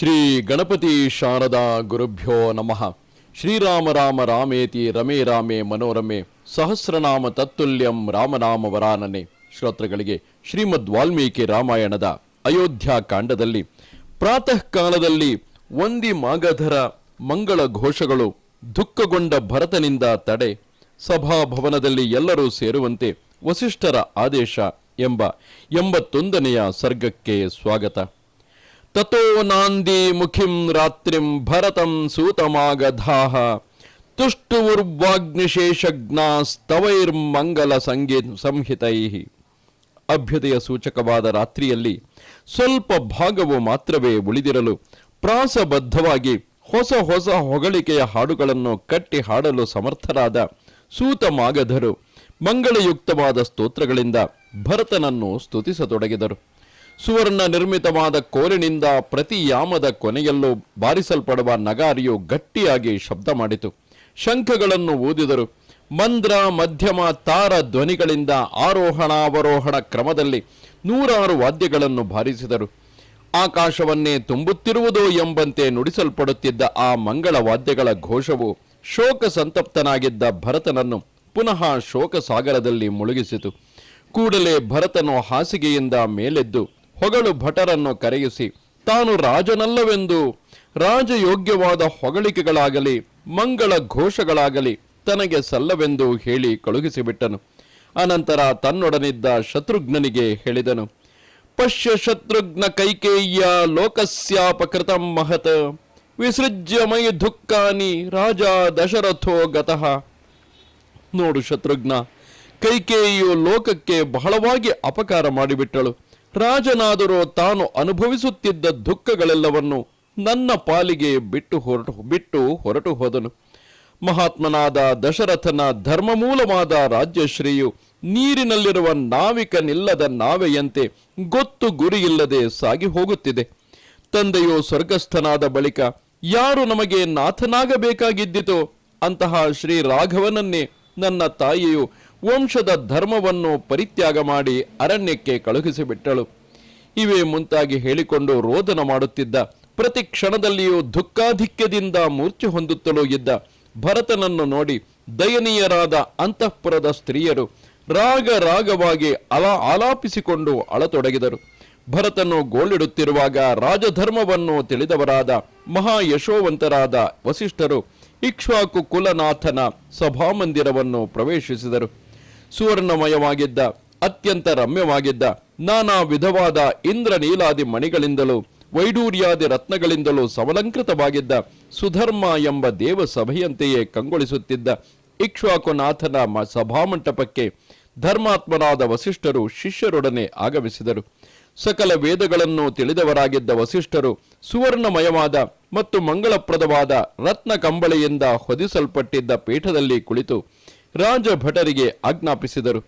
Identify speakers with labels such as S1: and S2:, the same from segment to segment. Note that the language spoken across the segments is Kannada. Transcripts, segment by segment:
S1: ಶ್ರೀ ಗಣಪತಿ ಶಾರದಾ ಗುರುಭ್ಯೋ ನಮಃ. ಶ್ರೀರಾಮ ರಾಮ ರಾಮೇತಿ ರಮೇ ರಾಮೇ ಮನೋರಮೆ ಸಹಸ್ರನಾಮ ತತ್ತುಲ್ಯಂ ರಾಮನಾಮ ವರಾನನೆ. ಶ್ರೋತೃಗಳಿಗೆ ಶ್ರೀಮದ್ ವಾಲ್ಮೀಕಿ ರಾಮಾಯಣದ ಅಯೋಧ್ಯ ಕಾಂಡದಲ್ಲಿ ಪ್ರಾತಃ ಕಾಲದಲ್ಲಿ ಒಂದಿ ಮಾಗಧರ ಮಂಗಳ ಘೋಷಗಳು ದುಃಖಗೊಂಡ ಭರತನಿಂದ ತಡೆ ಸಭಾಭವನದಲ್ಲಿ ಎಲ್ಲರೂ ಸೇರುವಂತೆ ವಸಿಷ್ಠರ ಆದೇಶ ಎಂಬ ಎಂಬತ್ತೊಂದನೆಯ ಸರ್ಗಕ್ಕೆ ಸ್ವಾಗತ. ತಥೋ ನಾಂದಿ ಮುಖಿಂ ರಾತ್ರಿಂ ಭರತಂ ಸೂತಮಾಗಧಾಹ ತುಷ್ಟುರ್ವಾಗ್ನಿಶೇಷಜ್ಞಾಸ್ತವೈರ್ಮಂಗಲ ಸಂಗೀ ಸಂಹಿತೈ ಅಭ್ಯುದಯ ಸೂಚಕವಾದ ರಾತ್ರಿಯಲ್ಲಿ ಸ್ವಲ್ಪ ಭಾಗವು ಮಾತ್ರವೇ ಉಳಿದಿರಲು ಪ್ರಾಸಬದ್ಧವಾಗಿ ಹೊಸ ಹೊಸ ಹೊಗಳಿಕೆಯ ಹಾಡುಗಳನ್ನು ಕಟ್ಟಿ ಹಾಡಲು ಸಮರ್ಥರಾದ ಸೂತ ಮಾಗಧರು ಮಂಗಳಯುಕ್ತವಾದ ಸ್ತೋತ್ರಗಳಿಂದ ಭರತನನ್ನು ಸ್ತುತಿಸತೊಡಗಿದರು. ಸುವರ್ಣ ನಿರ್ಮಿತವಾದ ಕೋಲಿನಿಂದ ಪ್ರತಿ ಯಾಮದ ಕೊನೆಯಲ್ಲೂ ಬಾರಿಸಲ್ಪಡುವ ನಗಾರಿಯು ಗಟ್ಟಿಯಾಗಿ ಶಬ್ದ ಮಾಡಿತು. ಶಂಖಗಳನ್ನು ಊದಿದರು. ಮಂದ್ರ, ಮಧ್ಯಮ, ತಾರ ಧ್ವನಿಗಳಿಂದ ಆರೋಹಣಾವರೋಹಣ ಕ್ರಮದಲ್ಲಿ ನೂರಾರು ವಾದ್ಯಗಳನ್ನು ಬಾರಿಸಿದರು. ಆಕಾಶವನ್ನೇ ತುಂಬುತ್ತಿರುವುದೋ ಎಂಬಂತೆ ನುಡಿಸಲ್ಪಡುತ್ತಿದ್ದ ಆ ಮಂಗಳ ವಾದ್ಯಗಳ ಘೋಷವು ಶೋಕ ಸಂತಪ್ತನಾಗಿದ್ದ ಭರತನನ್ನು ಪುನಃ ಶೋಕ ಸಾಗರದಲ್ಲಿ ಮುಳುಗಿಸಿತು. ಕೂಡಲೇ ಭರತನು ಹಾಸಿಗೆಯಿಂದ ಮೇಲೆದ್ದು ಹೊಗಳು ಭಟರನ್ನು ಕರೆಯಿಸಿ, ತಾನು ರಾಜನಲ್ಲವೆಂದು, ರಾಜಯೋಗ್ಯವಾದ ಹೊಗಳಿಕೆಗಳಾಗಲಿ, ಮಂಗಳ ಘೋಷಗಳಾಗಲಿ ತನಗೆ ಸಲ್ಲವೆಂದು ಹೇಳಿ ಕಳುಹಿಸಿಬಿಟ್ಟನು. ಅನಂತರ ತನ್ನೊಡನಿದ್ದ ಶತ್ರುಘ್ನನಿಗೆ ಹೇಳಿದನು, ಪಶ್ಯ ಶತ್ರುಘ್ನ ಕೈಕೇಯ್ಯ ಲೋಕಸ್ಯಾಪಕೃತ ಮಹತ್, ವಿಸೃಜ್ಯ ಮೈ ದುಃಖಾನಿ ರಾಜ ದಶರಥೋ ಗತಃ. ನೋಡು ಶತ್ರುಘ್ನ, ಕೈಕೇಯಿಯು ಲೋಕಕ್ಕೆ ಬಹಳವಾಗಿ ಅಪಕಾರ ಮಾಡಿಬಿಟ್ಟಳು. ರಾಜನಾದರೂ ತಾನು ಅನುಭವಿಸುತ್ತಿದ್ದ ದುಃಖಗಳೆಲ್ಲವನ್ನು ನನ್ನ ಪಾಲಿಗೆ ಬಿಟ್ಟು ಹೊರಟು ಬಿಟ್ಟು ಹೊರಟು ಹೋದನು. ಮಹಾತ್ಮನಾದ ದಶರಥನ ಧರ್ಮಮೂಲವಾದ ರಾಜ್ಯಶ್ರೀಯು ನೀರಿನಲ್ಲಿರುವ ನಾವಿಕನಿಲ್ಲದ ನಾವೆಯಂತೆ ಗೊತ್ತು ಗುರಿಯಿಲ್ಲದೆ ಸಾಗಿ ಹೋಗುತ್ತಿದೆ. ತಂದೆಯು ಸ್ವರ್ಗಸ್ಥನಾದ ಬಳಿಕ ಯಾರು ನಮಗೆ ನಾಥನಾಗಬೇಕಾಗಿದ್ದಿತೋ ಅಂತಹ ಶ್ರೀ ರಾಘವನನ್ನೇ ನನ್ನ ತಾಯಿಯು ವಂಶದ ಧರ್ಮವನ್ನು ಪರಿತ್ಯಾಗ ಮಾಡಿ ಅರಣ್ಯಕ್ಕೆ ಕಳುಹಿಸಿಬಿಟ್ಟಳು. ಇವೇ ಮುಂತಾಗಿ ಹೇಳಿಕೊಂಡು ರೋದನ ಮಾಡುತ್ತಿದ್ದ. ಪ್ರತಿ ಕ್ಷಣದಲ್ಲಿಯೂ ದುಃಖಾಧಿಕ್ಯದಿಂದ ಮೂರ್ಛೆ ಹೊಂದುತ್ತಲೂ ಇದ್ದ. ಭರತನನ್ನು ನೋಡಿ ದಯನೀಯರಾದ ಅಂತಃಪುರದ ಸ್ತ್ರೀಯರು ರಾಗ ರಾಗವಾಗಿ ಅಲ ಆಲಾಪಿಸಿಕೊಂಡು ಅಳತೊಡಗಿದರು. ಭರತನು ಗೋಳಿಡುತ್ತಿರುವಾಗ ರಾಜಧರ್ಮವನ್ನು ತಿಳಿದವರಾದ ಮಹಾ ಯಶೋವಂತರಾದ ವಸಿಷ್ಠರು ಇಕ್ಷ್ವಾಕು ಕುಲನಾಥನ ಸಭಾಮಂದಿರವನ್ನು ಪ್ರವೇಶಿಸಿದರು. ಸುವರ್ಣಮಯವಾಗಿದ್ದ, ಅತ್ಯಂತ ರಮ್ಯವಾಗಿದ್ದ, ನಾನಾ ವಿಧವಾದ ಇಂದ್ರ ನೀಲಾದಿ ಮಣಿಗಳಿಂದಲೂ, ವೈಡೂರ್ಯಾದಿ ರತ್ನಗಳಿಂದಲೂ ಸವಲಂಕೃತವಾಗಿದ್ದ ಸುಧರ್ಮ ಎಂಬ ದೇವ ಸಭೆಯಂತೆಯೇ ಕಂಗೊಳಿಸುತ್ತಿದ್ದ ಇಕ್ಷ್ವಾಕುನಾಥನ ಸಭಾಮಂಟಪಕ್ಕೆ ಧರ್ಮಾತ್ಮನಾದ ವಸಿಷ್ಠರು ಶಿಷ್ಯರೊಡನೆ ಆಗಮಿಸಿದರು. ಸಕಲ ವೇದಗಳನ್ನು ತಿಳಿದವರಾಗಿದ್ದ ವಸಿಷ್ಠರು ಸುವರ್ಣಮಯವಾದ ಮತ್ತು ಮಂಗಳಪ್ರದವಾದ ರತ್ನ ಕಂಬಳಿಯಿಂದ ಹೊದಿಸಲ್ಪಟ್ಟಿದ್ದ ಪೀಠದಲ್ಲಿ ಕುಳಿತು ರಾಜಭಟರಿಗೆ ಆಜ್ಞಾಪಿಸಿದರು.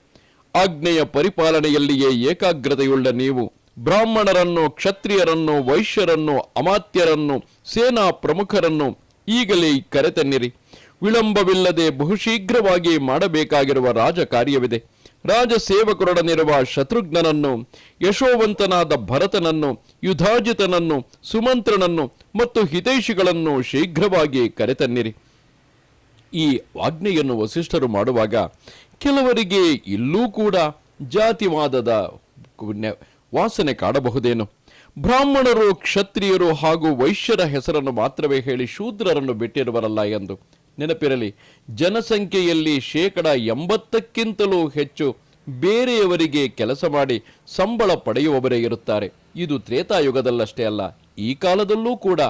S1: ಆಜ್ಞೆಯ ಪರಿಪಾಲನೆಯಲ್ಲಿಯೇ ಏಕಾಗ್ರತೆಯುಳ್ಳ ನೀವು, ಬ್ರಾಹ್ಮಣರನ್ನು, ಕ್ಷತ್ರಿಯರನ್ನು, ವೈಶ್ಯರನ್ನು, ಅಮಾತ್ಯರನ್ನು, ಸೇನಾ ಪ್ರಮುಖರನ್ನು ಈಗಲೇ ಕರೆತನ್ನಿರಿ. ವಿಳಂಬವಿಲ್ಲದೆ ಬಹುಶೀಘ್ರವಾಗಿ ಮಾಡಬೇಕಾಗಿರುವ ರಾಜ ಕಾರ್ಯವಿದೆ. ರಾಜ ಸೇವಕರೊಡನಿರುವ ಶತ್ರುಘ್ನನನ್ನು, ಯಶೋವಂತನಾದ ಭರತನನ್ನು, ಯುಧಾಜಿತನನ್ನು, ಸುಮಂತ್ರನನ್ನು ಮತ್ತು ಹಿತೈಷಿಗಳನ್ನು ಶೀಘ್ರವಾಗಿ ಕರೆತನ್ನಿರಿ. ಈ ಆಜ್ಞೆಯನ್ನು ವಸಿಷ್ಠರು ಮಾಡುವಾಗ ಕೆಲವರಿಗೆ ಇಲ್ಲೂ ಕೂಡ ಜಾತಿವಾದದ ವಾಸನೆ ಕಾಡಬಹುದೇನು? ಬ್ರಾಹ್ಮಣರು, ಕ್ಷತ್ರಿಯರು ಹಾಗೂ ವೈಶ್ಯರ ಹೆಸರನ್ನು ಮಾತ್ರವೇ ಹೇಳಿ ಶೂದ್ರರನ್ನು ಬಿಟ್ಟಿರುವರಲ್ಲ ಎಂದು ನೆನಪಿರಲಿ, ಜನಸಂಖ್ಯೆಯಲ್ಲಿ ಶೇಕಡ ಎಂಬತ್ತಕ್ಕಿಂತಲೂ ಹೆಚ್ಚು ಬೇರೆಯವರಿಗೆ ಕೆಲಸ ಮಾಡಿ ಸಂಬಳ ಪಡೆಯುವವರೇ ಇರುತ್ತಾರೆ. ಇದು ತ್ರೇತಾಯುಗದಲ್ಲಷ್ಟೇ ಅಲ್ಲ, ಈ ಕಾಲದಲ್ಲೂ ಕೂಡ.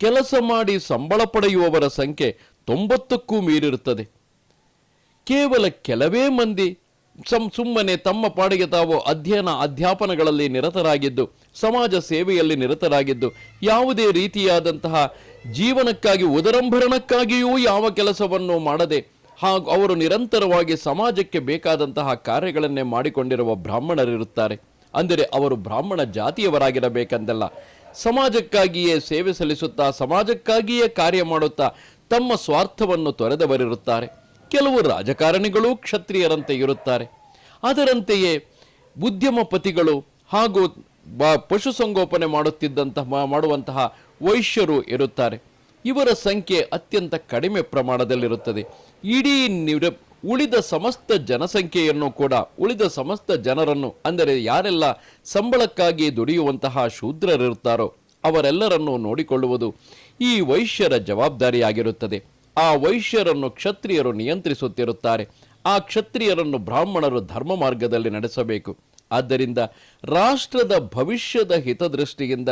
S1: ಕೆಲಸ ಮಾಡಿ ಸಂಬಳ ಪಡೆಯುವವರ ಸಂಖ್ಯೆ ತೊಂಬತ್ತಕ್ಕೂ ಮೀರಿರುತ್ತದೆ. ಕೇವಲ ಕೆಲವೇ ಮಂದಿ ಸಂ, ಸುಮ್ಮನೆ ತಮ್ಮ ಪಾಡಿಗೆ ತಾವು ಅಧ್ಯಯನ ಅಧ್ಯಾಪನಗಳಲ್ಲಿ ನಿರತರಾಗಿದ್ದು, ಸಮಾಜ ಸೇವೆಯಲ್ಲಿ ನಿರತರಾಗಿದ್ದು, ಯಾವುದೇ ರೀತಿಯಾದಂತಹ ಜೀವನಕ್ಕಾಗಿ, ಉದರಂಭರಣಕ್ಕಾಗಿಯೂ ಯಾವ ಕೆಲಸವನ್ನು ಮಾಡದೆ, ಹಾಗೂ ಅವರು ನಿರಂತರವಾಗಿ ಸಮಾಜಕ್ಕೆ ಬೇಕಾದಂತಹ ಕಾರ್ಯಗಳನ್ನೇ ಮಾಡಿಕೊಂಡಿರುವ ಬ್ರಾಹ್ಮಣರಿರುತ್ತಾರೆ. ಅಂದರೆ ಅವರು ಬ್ರಾಹ್ಮಣ ಜಾತಿಯವರಾಗಿರಬೇಕೆಂದಲ್ಲ. ಸಮಾಜಕ್ಕಾಗಿಯೇ ಸೇವೆ ಸಲ್ಲಿಸುತ್ತಾ, ಸಮಾಜಕ್ಕಾಗಿಯೇ ಕಾರ್ಯ ಮಾಡುತ್ತಾ ತಮ್ಮ ಸ್ವಾರ್ಥವನ್ನು ತೊರೆದವರಿರುತ್ತಾರೆ. ಕೆಲವು ರಾಜಕಾರಣಿಗಳು ಕ್ಷತ್ರಿಯರಂತೆ ಇರುತ್ತಾರೆ. ಅದರಂತೆಯೇ ಉದ್ಯಮಪತಿಗಳು ಹಾಗೂ ಬ ಪಶುಸಂಗೋಪನೆ ಮಾಡುತ್ತಿದ್ದಂತಹ ಮಾಡುವಂತಹ ವೈಶ್ಯರು ಇರುತ್ತಾರೆ. ಇವರ ಸಂಖ್ಯೆ ಅತ್ಯಂತ ಕಡಿಮೆ ಪ್ರಮಾಣದಲ್ಲಿರುತ್ತದೆ. ಇಡೀ ನಿರ ಉಳಿದ ಸಮಸ್ತ ಜನಸಂಖ್ಯೆಯನ್ನು ಕೂಡ, ಉಳಿದ ಸಮಸ್ತ ಜನರನ್ನು, ಅಂದರೆ ಯಾರೆಲ್ಲ ಸಂಬಳಕ್ಕಾಗಿ ದುಡಿಯುವಂತಹ ಶೂದ್ರರಿರುತ್ತಾರೋ ಅವರೆಲ್ಲರನ್ನು ನೋಡಿಕೊಳ್ಳುವುದು ಈ ವೈಶ್ಯರ ಜವಾಬ್ದಾರಿಯಾಗಿರುತ್ತದೆ. ಆ ವೈಶ್ಯರನ್ನು ಕ್ಷತ್ರಿಯರು ನಿಯಂತ್ರಿಸುತ್ತಿರುತ್ತಾರೆ. ಆ ಕ್ಷತ್ರಿಯರನ್ನು ಬ್ರಾಹ್ಮಣರು ಧರ್ಮ ಮಾರ್ಗದಲ್ಲಿ ನಡೆಸಬೇಕು. ಆದ್ದರಿಂದ ರಾಷ್ಟ್ರದ ಭವಿಷ್ಯದ ಹಿತದೃಷ್ಟಿಯಿಂದ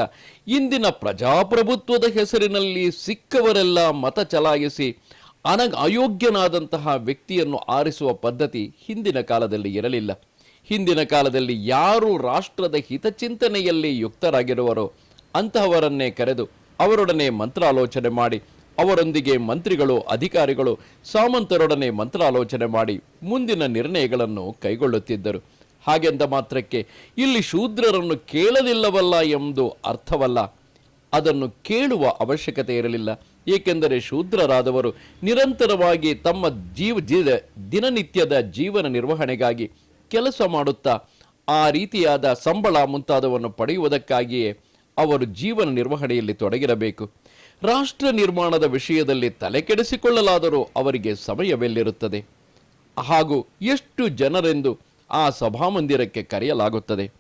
S1: ಇಂದಿನ ಪ್ರಜಾಪ್ರಭುತ್ವದ ಹೆಸರಿನಲ್ಲಿ ಸಿಕ್ಕವರೆಲ್ಲ ಮತ ಚಲಾಯಿಸಿ ಅನಗ ಅಯೋಗ್ಯನಾದಂತಹ ವ್ಯಕ್ತಿಯನ್ನು ಆರಿಸುವ ಪದ್ಧತಿ ಹಿಂದಿನ ಕಾಲದಲ್ಲಿ ಇರಲಿಲ್ಲ. ಹಿಂದಿನ ಕಾಲದಲ್ಲಿ ಯಾರು ರಾಷ್ಟ್ರದ ಹಿತಚಿಂತನೆಯಲ್ಲಿ ಯುಕ್ತರಾಗಿರುವರೋ ಅಂತಹವರನ್ನೇ ಕರೆದು ಅವರೊಡನೆ ಮಂತ್ರಾಲೋಚನೆ ಮಾಡಿ, ಅವರೊಂದಿಗೆ ಮಂತ್ರಿಗಳು, ಅಧಿಕಾರಿಗಳು ಸಾಮಂತರೊಡನೆ ಮಂತ್ರಾಲೋಚನೆ ಮಾಡಿ ಮುಂದಿನ ನಿರ್ಣಯಗಳನ್ನು ಕೈಗೊಳ್ಳುತ್ತಿದ್ದರು. ಹಾಗೆಂದ ಮಾತ್ರಕ್ಕೆ ಇಲ್ಲಿ ಶೂದ್ರರನ್ನು ಕೇಳಲಿಲ್ಲವಲ್ಲ ಎಂದು ಅರ್ಥವಲ್ಲ. ಅದನ್ನು ಕೇಳುವ ಅವಶ್ಯಕತೆ ಇರಲಿಲ್ಲ. ಏಕೆಂದರೆ ಶೂದ್ರರಾದವರು ನಿರಂತರವಾಗಿ ತಮ್ಮ ಜೀವ ದಿನನಿತ್ಯದ ಜೀವನ ನಿರ್ವಹಣೆಗಾಗಿ ಕೆಲಸ ಮಾಡುತ್ತಾ, ಆ ರೀತಿಯಾದ ಸಂಬಳ ಮುಂತಾದವನ್ನು ಪಡೆಯುವುದಕ್ಕಾಗಿಯೇ ಅವರು ಜೀವನ ನಿರ್ವಹಣೆಯಲ್ಲಿ ತೊಡಗಿರಬೇಕು. ರಾಷ್ಟ್ರ ನಿರ್ಮಾಣದ ವಿಷಯದಲ್ಲಿ ತಲೆಕೆಡಿಸಿಕೊಳ್ಳಲಾದರೂ ಅವರಿಗೆ ಸಮಯವೆಲ್ಲಿರುತ್ತದೆ? ಹಾಗೂ ಎಷ್ಟು ಜನರೆಂದು ಆ ಸಭಾಮಂದಿರಕ್ಕೆ ಕರೆಯಲಾಗುತ್ತದೆ?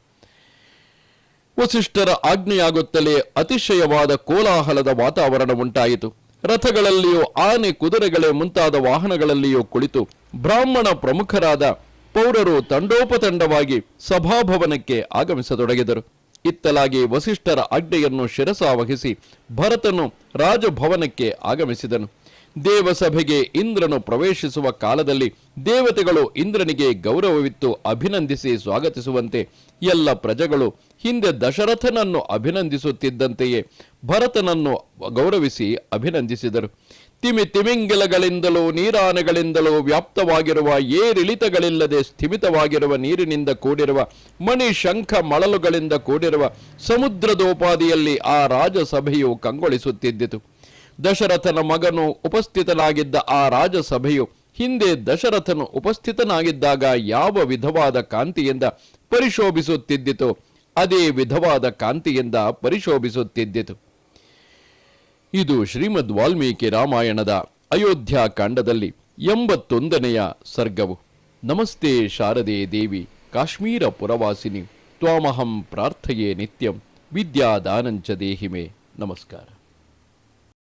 S1: ವಸಿಷ್ಠರ ಆಜ್ಞೆಯಾಗುತ್ತಲೇ ಅತಿಶಯವಾದ ಕೋಲಾಹಲದ ವಾತಾವರಣ ಉಂಟಾಯಿತು. ರಥಗಳಲ್ಲಿಯೂ ಆನೆ ಕುದುರೆಗಳೇ ಮುಂತಾದ ವಾಹನಗಳಲ್ಲಿಯೂ ಕುಳಿತು ಬ್ರಾಹ್ಮಣ ಪ್ರಮುಖರಾದ ಪೌರರು ತಂಡೋಪತಂಡವಾಗಿ ಸಭಾಭವನಕ್ಕೆ ಆಗಮಿಸತೊಡಗಿದರು. ಇತ್ತಲಾಗಿ ವಸಿಷ್ಠರ ಅಡ್ಡೆಯನ್ನು ಶಿರಸಾವಹಿಸಿ ಭರತನು ರಾಜಭವನಕ್ಕೆ ಆಗಮಿಸಿದನು. ದೇವಸಭೆಗೆ ಇಂದ್ರನು ಪ್ರವೇಶಿಸುವ ಕಾಲದಲ್ಲಿ ದೇವತೆಗಳು ಇಂದ್ರನಿಗೆ ಗೌರವವಿತ್ತು, ಅಭಿನಂದಿಸಿ ಸ್ವಾಗತಿಸುವಂತೆ ಎಲ್ಲ ಪ್ರಜೆಗಳು ಹಿಂದೆ ದಶರಥನನ್ನು ಅಭಿನಂದಿಸುತ್ತಿದ್ದಂತೆಯೇ ಭರತನನ್ನು ಗೌರವಿಸಿ ಅಭಿನಂದಿಸಿದರು. ತಿಮಿ ತಿಮಿಂಗಿಲಗಳಿಂದಲೂ ನೀರಾನೆಗಳಿಂದಲೂ ವ್ಯಾಪ್ತವಾಗಿರುವ ಏರಿಳಿತಗಳಿಲ್ಲದೆ ಸ್ಥಿಮಿತವಾಗಿರುವ ನೀರಿನಿಂದ ಕೂಡಿರುವ ಮಣಿ ಶಂಖ ಮಳಲುಗಳಿಂದ ಕೂಡಿರುವ ಸಮುದ್ರದೋಪಾದಿಯಲ್ಲಿ ಆ ರಾಜಸಭೆಯು ಕಂಗೊಳಿಸುತ್ತಿದ್ದಿತು ದಶರಥನ ಮಗನು ಉಪಸ್ಥಿತನಾಗಿದ್ದ ಆ ರಾಜಸಭೆಯು ಹಿಂದೆ ದಶರಥನು ಉಪಸ್ಥಿತನಾಗಿದ್ದಾಗ ಯಾವ ವಿಧವಾದ ಕಾಂತಿಯಿಂದ ಪರಿಶೋಭಿಸುತ್ತಿದ್ದಿತು? ಅದೇ ವಿಧವಾದ ಕಾಂತಿಯಿಂದ ಪರಿಶೋಭಿಸುತ್ತಿದ್ದಿತು. ಇದು ಶ್ರೀಮದ್ ವಾಲ್ಮೀಕಿ ರಾಮಾಯಣದ ಅಯೋಧ್ಯ ಕಾಂಡದಲ್ಲಿ ಎಂಬತ್ತೊಂದನೆಯ ಸರ್ಗವು. ನಮಸ್ತೆ ಶಾರದೆ ದೇವಿ, ಕಾಶ್ಮೀರ ಪುರವಾಸಿನಿ, ತ್ವಾಮಹಂ ಪ್ರಾರ್ಥಯೇ ನಿತ್ಯಂ, ವಿದ್ಯಾದಾನಂಚ ದೇಹಿಮೆ. ನಮಸ್ಕಾರ.